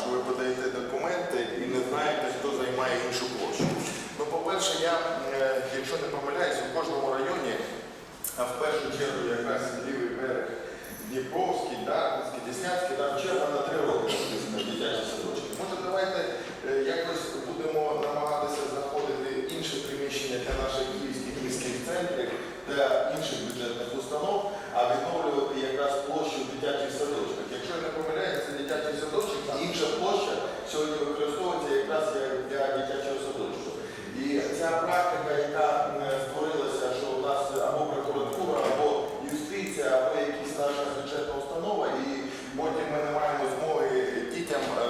що ви подаєте документи і не знаєте, хто займає іншу площу. Ну, по-перше, я, е, якщо не помиляюсь, у кожному районі, а в першу чергу якраз лівий берег Дніпровський, Дарницький, Деснянський, там черга на три роки написано дитячі садочки. Може, давайте е, якось будемо намагатися знаходити інше приміщення для наших київських міських центрів, для інших бюджетних установ, а відновлювати якраз площу в дитячих садочках. Якщо я не помиляюся, це дитячий садочок, а інша площа сьогодні використовується якраз як для дитячого садочку. І ця практика, яка е, створилася, що у нас або прокуратура, або юстиція, або якась наша бюджетна установа, і потім ми не маємо змоги дітям е,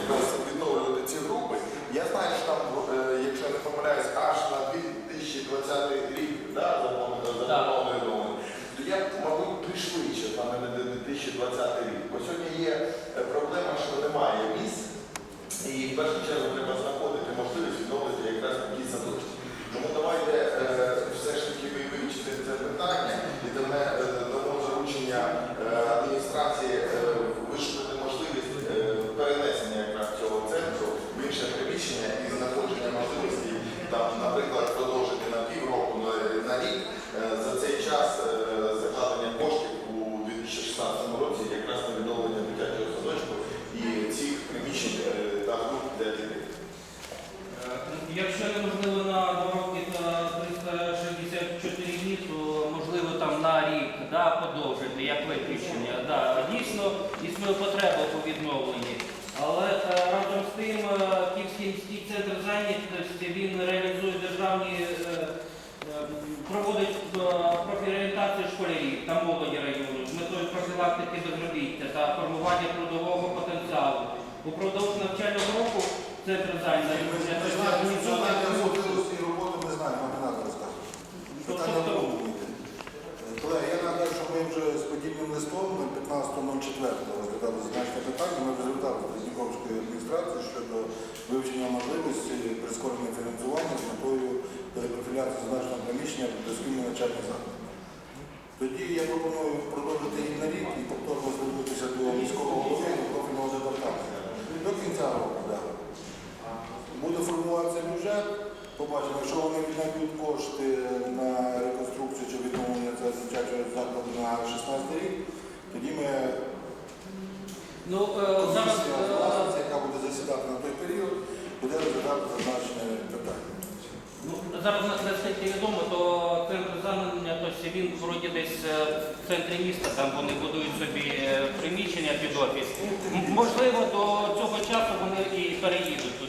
якраз відновлювати ці групи. Я знаю, що там, е, якщо я не помиляюсь, аж на 2020 рік да, запланований домен, то я, мабуть, пришвидше саме на 2020 рік. Бо сьогодні є е, проблема, що немає місць. І в першу чергу треба знаходити можливість відновити якраз такі садочки. Тому давайте е, все ж таки вивчити це питання і даме, е, дамо заручення е, адміністрації е, вишукати можливість е, перенесення якраз цього центру в інше приміщення і знаходження можливості там, наприклад, продовжити на півроку, на, на рік. Е, За цей час е, закладення коштів у 2016 році якраз на відновлення дитячого садочку і цих приміщень е, та груп для дітей. Е, Якщо неможливо на два роки та 364 дні, то можливо там на рік да, подовжити, як виключення. Да, дійсно існує потреба по відновленні. Але разом з тим Київський міський центр зайнятості він реалізує школярів та молоді району з метою профілактики безробіття та формування трудового потенціалу. Упродовж навчального року центр зайнятості Ми ми ми вже з подібним листом на 15.04 розглядали значне питання. Ми до Дніпровської адміністрації щодо вивчення можливості прискорення фінансування з метою перепрофіляції зазначеного приміщення в дошкільний навчальний заклад. Тоді я пропоную продовжити її на рік і повторно звернутися до міського голови і профільного департаменту. До кінця року, так. Буде формуватися бюджет, побачимо, якщо вони віднайдуть кошти на реконструкцію чи відновлення цього дитячого закладу на 16 рік, тоді ми Ну, е, зараз комісія, е, власниця, яка буде засідати на той період, буде розглядати зазначене питання. Ну, зараз на- наскільки відомо, то центр зайнятості він вроді десь е, в центрі міста, там вони будують собі е, приміщення під офіс. Можливо, до цього часу вони і переїдуть